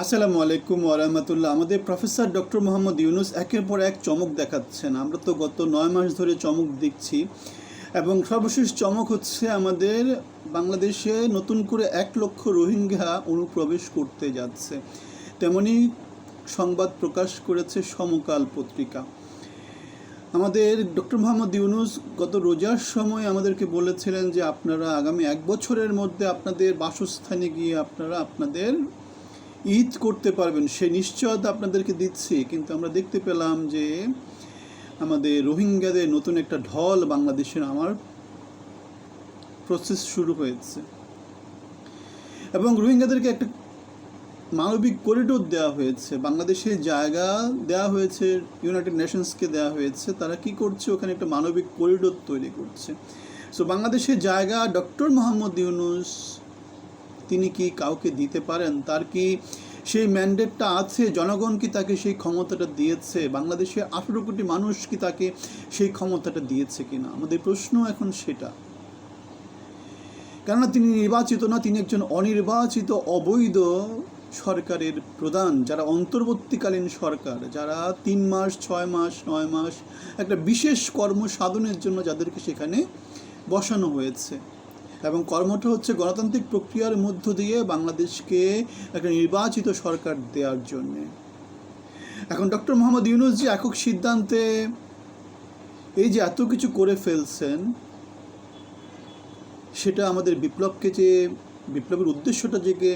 আসসালামু আলাইকুম ওরহমতুল্লাহ আমাদের প্রফেসর ডক্টর মোহাম্মদ ইউনুস একের পর এক চমক দেখাচ্ছেন। আমরা তো গত নয় মাস ধরে চমক দেখছি এবং সর্বশেষ চমক হচ্ছে আমাদের বাংলাদেশে নতুন করে এক লক্ষ রোহিঙ্গা অনুপ্রবেশ করতে যাচ্ছে। তেমনি সংবাদ প্রকাশ করেছে সমকাল পত্রিকা। আমাদের ডক্টর মোহাম্মদ ইউনুস গত রোজার সময় আমাদেরকে বলেছিলেন যে আপনারা আগামী এক বছরের মধ্যে আপনাদের বাসস্থানে গিয়ে আপনারা আপনাদের ঈদ করতে পারবেন, সে নিশ্চয়তা আপনাদেরকে দিচ্ছি, কিন্তু আমরা দেখতে পেলাম যে আমাদের রোহিঙ্গাদের নতুন একটা ঢল বাংলাদেশের আমার প্রসেস শুরু হয়েছে। এবং রোহিঙ্গাদেরকে একটা মানবিক করিডোর দেওয়া হয়েছে, বাংলাদেশে জায়গা দেওয়া হয়েছে ইউনাইটেড নেশনসকে দেওয়া হয়েছে, তারা কি করছে? ওখানে একটা মানবিক করিডোর তৈরি করছে। সো বাংলাদেশের জায়গা ডক্টর মোহাম্মদ ইউনুস তিনি কি কাউকে দিতে পারেন? তার কি সেই ম্যান্ডেটটা আছে? জনগণ কি তাকে সেই ক্ষমতাটা দিয়েছে? বাংলাদেশে আঠেরো কোটি মানুষ কি তাকে সেই ক্ষমতাটা দিয়েছে কিনা? আমাদের প্রশ্ন এখন সেটা। কেননা তিনি নির্বাচিত না, তিনি একজন অনির্বাচিত অবৈধ সরকারের প্রধান, যারা অন্তর্বর্তীকালীন সরকার, যারা তিন মাস, ছয় মাস, নয় মাস একটা বিশেষ কর্ম সাধনের জন্য যাদেরকে সেখানে বসানো হয়েছে। এবং কর্মটা হচ্ছে গণতান্ত্রিক প্রক্রিয়ার মধ্য দিয়ে বাংলাদেশকে একটা নির্বাচিত সরকার দেওয়ার জন্যে। এখন ডক্টর মোহাম্মদ ইউনুস যে একক সিদ্ধান্তে এই যে এত কিছু করে ফেলছেন, সেটা আমাদের বিপ্লবকে যে, বিপ্লবের উদ্দেশ্যটা যে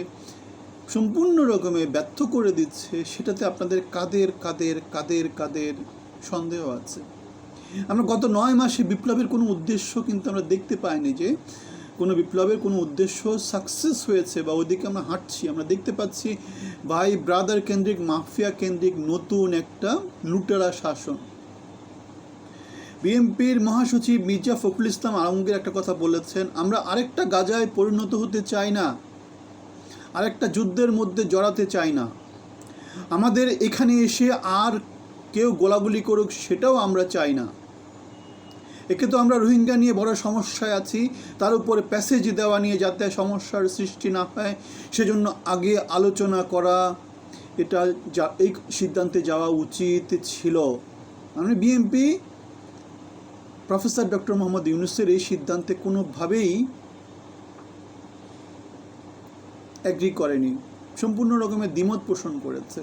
সম্পূর্ণ রকমে ব্যর্থ করে দিচ্ছে, সেটাতে আপনাদের কাদের কাদের কাদের কাদের সন্দেহ আছে? আমরা গত নয় মাসে বিপ্লবের কোনো উদ্দেশ্য কিন্তু আমরা দেখতে পাইনি যে কোনো বিপ্লবের কোনো উদ্দেশ্য সাকসেস হয়েছে বা ওইদিকে আমরা হাঁটছি, আমরা দেখতে পাচ্ছি ভাই ব্রাদার কেন্দ্রিক মাফিয়া কেন্দ্রিক নতুন একটা লুটেরা শাসন। বিএনপির মহাসচিব মির্জা ফখরুল ইসলাম আলমগীর একটা কথা বলেছেন, আমরা আরেকটা গাজায় পরিণত হতে চাই না, আরেকটা যুদ্ধের মধ্যে জড়াতে চাই না। আমাদের এখানে এসে আর কেউ গোলাগুলি করুক সেটাও আমরা চাই না। একে তো আমরা রোহিঙ্গা নিয়ে বড় সমস্যায় আছি। তার উপরে প্যাসেজ দেওয়া নিয়ে যাতে সমস্যার সৃষ্টি না হয়, সেজন্য আগে আলোচনা করা, এটা যা, এই সিদ্ধান্তে যাওয়া উচিত ছিল। মানে বিএনপি প্রফেসর ডক্টর মোহাম্মদ ইউনুসের এই সিদ্ধান্তে কোনোভাবেই অ্যাগ্রি করেনি। সম্পূর্ণ রকমের দ্বিমত পোষণ করেছে।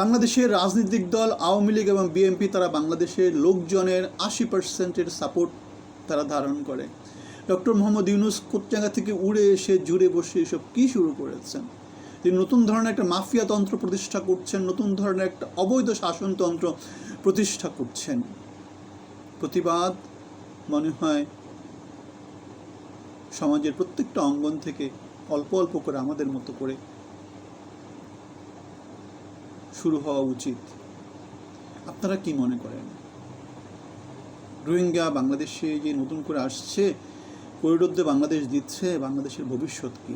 বাংলাদেশের রাজনৈতিক দল, আওয়ামী লীগ এবং বিএনপি তারা বাংলাদেশের লোকজনের আশি পার্সেন্টের সাপোর্ট তারা ধারণ করে। ডক্টর মোহাম্মদ ইউনুস কোটচাঙ্গা থেকে উড়ে এসে জুড়ে বসে এসব কী শুরু করেছেন? তিনি নতুন ধরনের একটা মাফিয়া তন্ত্র প্রতিষ্ঠা করছেন, নতুন ধরনের একটা অবৈধ শাসনতন্ত্র প্রতিষ্ঠা করছেন। প্রতিবাদ মনে হয় সমাজের প্রত্যেকটা অঙ্গন থেকে অল্প অল্প করে আমাদের মতো করে শুরু হওয়া উচিত। আপনারা কি মনে করেন? রোহিঙ্গা বাংলাদেশে যে নতুন করে আসছে করিডোর বাংলাদেশ দিচ্ছে, বাংলাদেশের ভবিষ্যৎ কী?